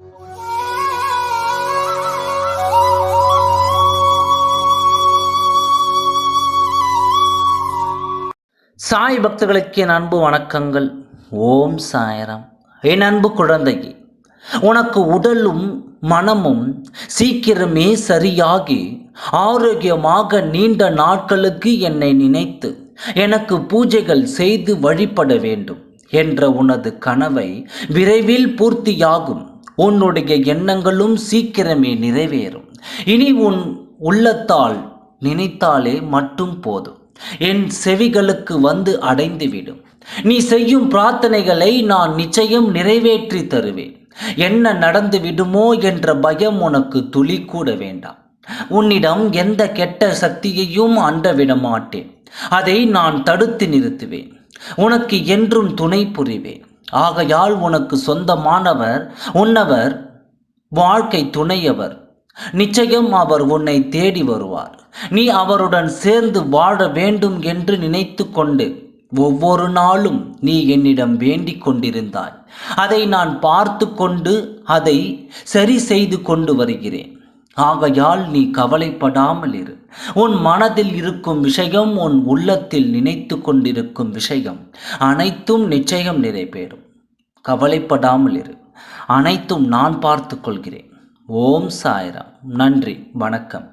சாய் பக்தர்களுக்கு என் அன்பு வணக்கங்கள். ஓம் சாயராம். என் அன்பு குழந்தையே உனக்கு உடலும் மனமும் சீக்கிரமே சரியாகி ஆரோக்கியமாக நீண்ட நாட்களுக்கு என்னை நினைத்து எனக்கு பூஜைகள் செய்து வழிபட வேண்டும் என்ற உனது கனவை விரைவில் பூர்த்தியாகும். உன்னுடைய எண்ணங்களும் சீக்கிரமே நிறைவேறும். இனி உன் உள்ளத்தால் நினைத்தாலே மட்டும் போதும். என் செவிகளுக்கு வந்து அடைந்துவிடும். நீ செய்யும் பிரார்த்தனைகளை நான் நிச்சயம் நிறைவேற்றி தருவேன். என்ன நடந்து விடுமோ என்ற பயம் உனக்கு துளி கூட வேண்டாம். உன்னிடம் எந்த கெட்ட சக்தியையும் அண்டவிட மாட்டேன். அதை நான் தடுத்து நிறுத்துவேன். உனக்கு என்றும் துணை புரிவேன். ஆகையால் உனக்கு சொந்தமானவர் உன்னவர் வாழ்க்கை துணையவர். நிச்சயம் அவர் உன்னை தேடி வருவார். நீ அவருடன் சேர்ந்து வாழ வேண்டும் என்று நினைத்து கொண்டு ஒவ்வொரு நாளும் நீ என்னிடம் வேண்டிக் கொண்டிருந்தாய். அதை நான் பார்த்து கொண்டு அதை சரி செய்து கொண்டு வருகிறேன். ஆகையால் நீ கவலைப்படாமல் இரு. உன் மனதில் இருக்கும் விஷயம் உன் உள்ளத்தில் நினைத்து கொண்டிருக்கும் விஷயம். அனைத்தும் நிச்சயம் நிறைவேறும். கவலைப்படாமல் இரு. அனைத்தும் நான் பார்த்து கொள்கிறேன். ஓம் சாய்ராம். நன்றி. வணக்கம்.